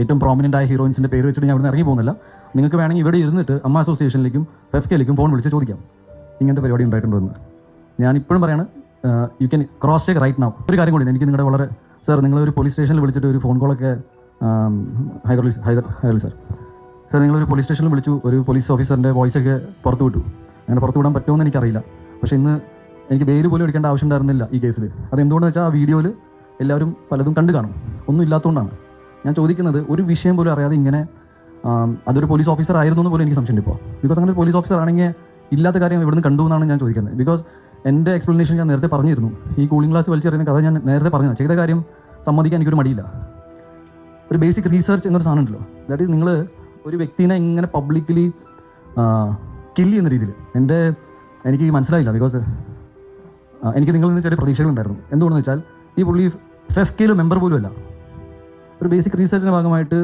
ഏറ്റവും പ്രോമിനന്റ് ആയ ഹീറോയിൻസിന്റെ പേര് വെച്ചിട്ട് ഞാൻ ഇവിടെ ഇറങ്ങി പോകുന്നില്ല. നിങ്ങൾക്ക് വേണമെങ്കിൽ ഇവിടെ ഇരുന്നിട്ട് അമ്മ അസോസിയേഷനിലേക്കും ഫെഫ്കയിലേക്കും ഫോൺ വിളിച്ച് ചോദിക്കാം. ഇങ്ങനത്തെ പരിപാടി ഉണ്ടായിട്ടുണ്ടോ ഞാൻ ഇപ്പോഴും പറയാണ് you can cross check right now ഒരു കാര്യം കൂടി എനിക്ക് നിങ്ങളുടെ വളരെ സാർ നിങ്ങൾ ഒരു പോലീസ് സ്റ്റേഷനിൽ വിളിച്ചിട്ട് ഒരു ഫോൺ കോളൊക്കെ ഹൈദർലി ഹൈദർ ഹൈദർ സാർ സാർ നിങ്ങളൊരു പോലീസ് സ്റ്റേഷനിൽ വിളിച്ചു ഒരു പോലീസ് ഓഫീസറിന്റെ വോയിസ് ഒക്കെ പുറത്തു വിട്ടു. അങ്ങനെ പുറത്തു വിടാൻ പറ്റുമെന്ന് എനിക്കറിയില്ല. പക്ഷേ ഇന്ന് എനിക്ക് വേര് പോലും എടുക്കേണ്ട ആവശ്യം ഉണ്ടായിരുന്നില്ല ഈ കേസിൽ അതെന്തുകൊണ്ടെന്ന് വെച്ചാൽ ആ വീഡിയോയിൽ എല്ലാവരും പലതും കണ്ടു കാണും. ഒന്നും ഇല്ലാത്തതുകൊണ്ടാണ്. ഞാൻ ചോദിക്കുന്നത് ഒരു വിഷയം പോലും അറിയാതെ ഇങ്ങനെ അതൊരു പോലീസ് ഓഫീസർ ആയിരുന്നു എന്ന് പോലും എനിക്ക് സംശയമുണ്ട് ഇപ്പോൾ. ബിക്കോസ് അങ്ങനെ പോലീസ് ഓഫീസർ ആണെങ്കിൽ ഇല്ലാത്ത കാര്യം ഇവിടുന്ന് കണ്ടു എന്നാണ് ഞാൻ ചോദിക്കുന്നത്. ബിക്കോസ് എന്റെ എക്സ്പ്ലനേഷൻ ഞാൻ നേരത്തെ പറഞ്ഞിരുന്നു. ഈ കൂളിംഗ് ഗ്ലാസ് വലിച്ചെറിയുന്ന കഥ ഞാൻ നേരത്തെ പറഞ്ഞു ചെയ്ത കാര്യം സമ്മതിക്കാൻ എനിക്കൊരു മടിയില്ല. ഒരു ബേസിക് റീസെർച്ച് എന്നൊരു സാധനം ഉണ്ടല്ലോ. ദാറ്റ് ഈസ് നിങ്ങൾ ഒരു വ്യക്തിനെ ഇങ്ങനെ പബ്ലിക്കലി കില്ല് ചെയ്യുന്ന രീതിയിൽ. എന്റെ എനിക്ക് മനസ്സിലായില്ല. ബിക്കോസ് എനിക്ക് നിങ്ങളിൽ നിന്ന് ചെറിയ പ്രതീക്ഷകളുണ്ടായിരുന്നു. എന്തുകൊണ്ടെന്ന് വെച്ചാൽ ഈ പുള്ളി ഫെഫ് കെയിലും മെമ്പർ പോലും അല്ല ഒരു ബേസിക് റീസെർച്ചിന്റെ ഭാഗമായിട്ട്